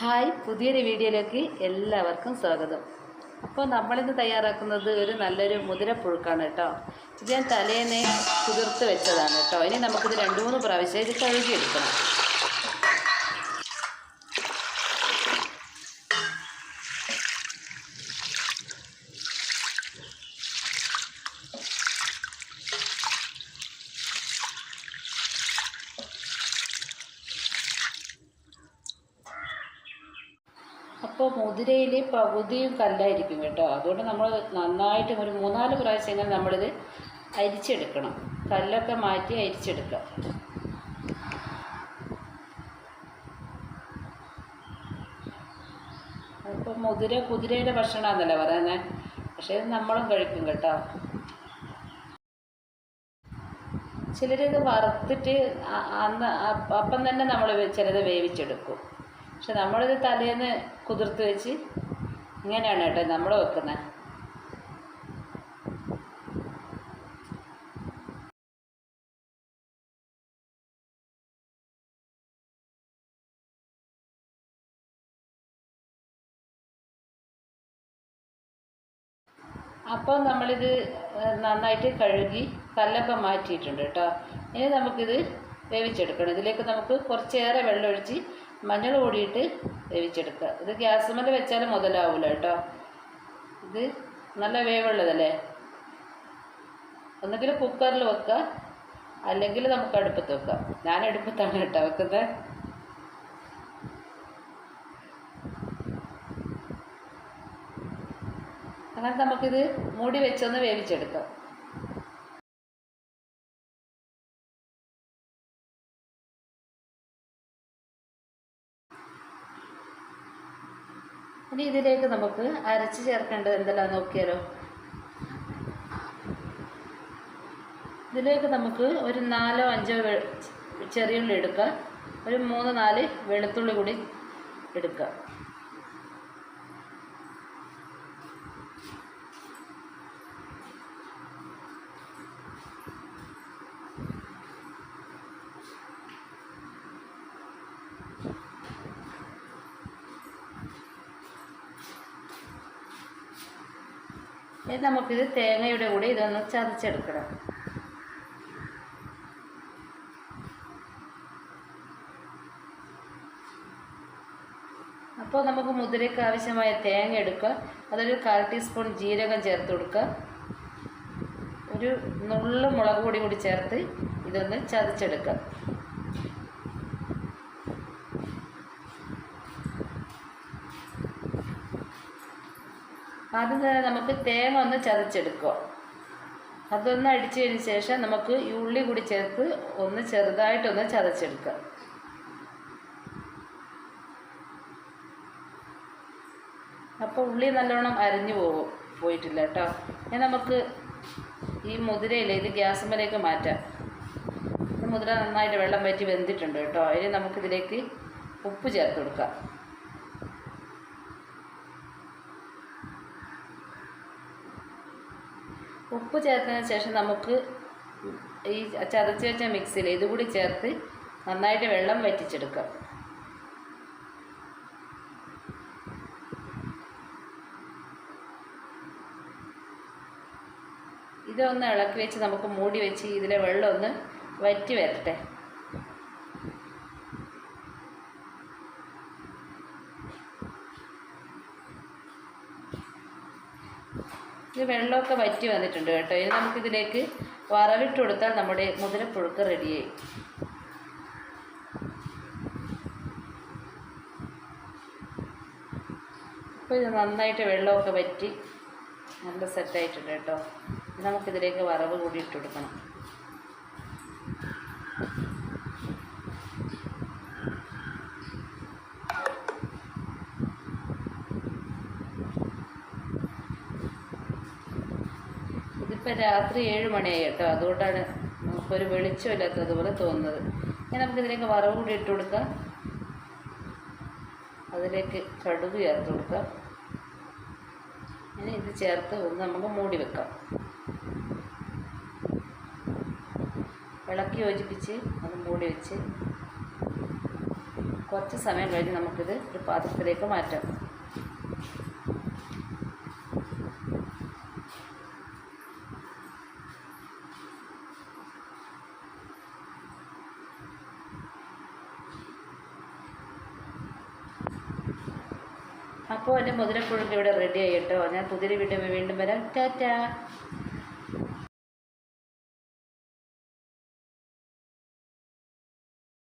Hi പുതിയൊരു വീഡിയോയിലേക്ക് എല്ലാവർക്കും സ്വാഗതം. അപ്പോൾ നമ്മളിന്ന് തയ്യാറാക്കുന്നത് ഒരു നല്ലൊരു മുതിരപ്പുഴുക്കാണ് കേട്ടോ. ഇത് ഞാൻ തലേന്ന് കുതിർത്ത് വെച്ചതാണ് കേട്ടോ. ഇനി നമുക്കിത് രണ്ട് മൂന്ന് പ്രാവശ്യം ഇത് കഴുകിയെടുക്കണം. അപ്പോൾ മുതിരയിൽ പകുതിയും കല്ലായിരിക്കും കേട്ടോ. അതുകൊണ്ട് നമ്മൾ നന്നായിട്ട് ഒരു മൂന്നാൽ പ്രാവശ്യം ഇങ്ങനെ നമ്മളിത് അരിച്ചെടുക്കണം. കല്ലൊക്കെ മാറ്റി അരിച്ചെടുക്കുക അപ്പോൾ മുതിര കുതിരയുടെ ഭക്ഷണമാണെന്നല്ലേ പറയുന്നത് പക്ഷേ ഇത് നമ്മളും കഴിക്കും കേട്ടോ. ചിലരിത് വറുത്തിട്ട് അന്ന് അപ്പം തന്നെ നമ്മൾ ചിലത് വേവിച്ചെടുക്കും. പക്ഷെ നമ്മളിത് തലേന്ന് കുതിർത്ത് വെച്ച് ഇങ്ങനെയാണ് കേട്ടോ നമ്മൾ വെക്കുന്നത് അപ്പോൾ നമ്മളിത് നന്നായിട്ട് കഴുകി കല്ലൊക്കെ മാറ്റിയിട്ടുണ്ട് കേട്ടോ. ഇനി നമുക്കിത് വേവിച്ചെടുക്കണം. ഇതിലേക്ക് നമുക്ക് കുറച്ചേറെ വെള്ളം ഒഴിച്ച് മഞ്ഞൾ കൂടിയിട്ട് വേവിച്ചെടുക്കുക. ഇത് ഗ്യാസുമേൽ വെച്ചാൽ മുതലാവില്ല കേട്ടോ. ഇത് നല്ല വേവുള്ളതല്ലേ? ഒന്നുകിൽ കുക്കറിൽ വെക്കുക അല്ലെങ്കിൽ നമുക്ക് അടുപ്പത്ത് വെക്കാം ഞാൻ അടുപ്പത്താണ് കേട്ടോ വെക്കുന്നത്. അങ്ങനെ നമുക്കിത് മൂടി വെച്ചൊന്ന് വേവിച്ചെടുക്കാം. ഇനി ഇതിലേക്ക് നമുക്ക് അരച്ച് ചേർക്കേണ്ടത് എന്തെല്ലാം നോക്കിയാലോ? ഇതിലേക്ക് നമുക്ക് ഒരു നാലോ അഞ്ചോ ചെറിയുള്ളി എടുക്കുക. ഒരു മൂന്ന് നാല് വെളുത്തുള്ളി കൂടി എടുക്കുക. ഇനി നമുക്കിത് തേങ്ങയുടെ കൂടെ ഇതൊന്ന് ചതച്ചെടുക്കണം. അപ്പോൾ നമുക്ക് മുതിരയ്ക്ക് ആവശ്യമായ തേങ്ങ എടുക്കുക. അതൊരു കാൽ ടീസ്പൂൺ ജീരകം ചേർത്ത് കൊടുക്കുക. ഒരു നുള്ളു മുളക് പൊടി കൂടി ചേർത്ത് ഇതൊന്ന് ചതച്ചെടുക്കുക. ആദ്യം തന്നെ നമുക്ക് തേങ്ങ ഒന്ന് ചതച്ചെടുക്കുക അതൊന്ന് അടിച്ചതിന് ശേഷം നമുക്ക് ഈ ഉള്ളി കൂടി ചേർത്ത് ഒന്ന് ചെറുതായിട്ടൊന്ന് ചതച്ചെടുക്കുക അപ്പോൾ ഉള്ളി നല്ലോണം അരിഞ്ഞു പോകും പോയിട്ടില്ല കേട്ടോ. ഇനി നമുക്ക് ഈ മുതിരയില്ലേ ഇത് ഗ്യാസുമ്മലേക്ക് മാറ്റാം. മുതിര നന്നായിട്ട് വെള്ളം വറ്റി വെന്തിട്ടുണ്ട് കേട്ടോ. ഇനി നമുക്കിതിലേക്ക് ഉപ്പ് ചേർത്ത് കൊടുക്കാം. ഉപ്പ് ചേർത്തതിന് ശേഷം നമുക്ക് ഈ ചതച്ച് വെച്ച മിക്സിയിൽ ഇതുകൂടി ചേർത്ത് നന്നായിട്ട് വെള്ളം വറ്റിച്ചെടുക്കാം. ഇതൊന്ന് ഇളക്കി വെച്ച് നമുക്ക് മൂടി വെച്ച് ഇതിലെ വെള്ളം ഒന്ന് വറ്റി വരട്ടെ. ഇത് വെള്ളമൊക്കെ വറ്റി വന്നിട്ടുണ്ട് കേട്ടോ. ഇനി നമുക്കിതിലേക്ക് വറവിട്ട് കൊടുത്താൽ നമ്മുടെ മുതിരപ്പുഴുക്ക് റെഡിയായി. അപ്പോൾ ഇത് നന്നായിട്ട് വെള്ളമൊക്കെ വറ്റി നല്ല സെറ്റായിട്ടുണ്ട് കേട്ടോ. നമുക്കിതിലേക്ക് വറവ് കൂടി ഇട്ട് കൊടുക്കണം. ഇതിപ്പോൾ രാത്രി ഏഴ് മണിയായി കേട്ടോ. അതുകൊണ്ടാണ് നമുക്കൊരു വെളിച്ചമില്ലാത്തതുപോലെ തോന്നുന്നത്. ഇനി നമുക്കിതിലേക്ക് വറവ് കൂടി ഇട്ട് കൊടുക്കാം. അതിലേക്ക് കടുക് ചേർത്ത് കൊടുക്കാം. ഇനി ഇത് ചേർത്ത് ഒന്ന് നമുക്ക് മൂടി വെക്കാം. ഇളക്കി യോജിപ്പിച്ച് അത് മൂടി വെച്ച് കുറച്ച് സമയം കഴിഞ്ഞ് നമുക്കിത് ഒരു പാത്രത്തിലേക്ക് മാറ്റാം. അപ്പോൾ എന്റെ മുതിരപ്പുഴുക്ക് ഇവിടെ റെഡി ആയി കേട്ടോ. ഞാൻ പുതിയ വീണ്ടും വീണ്ടും വരാം. ടാറ്റാ.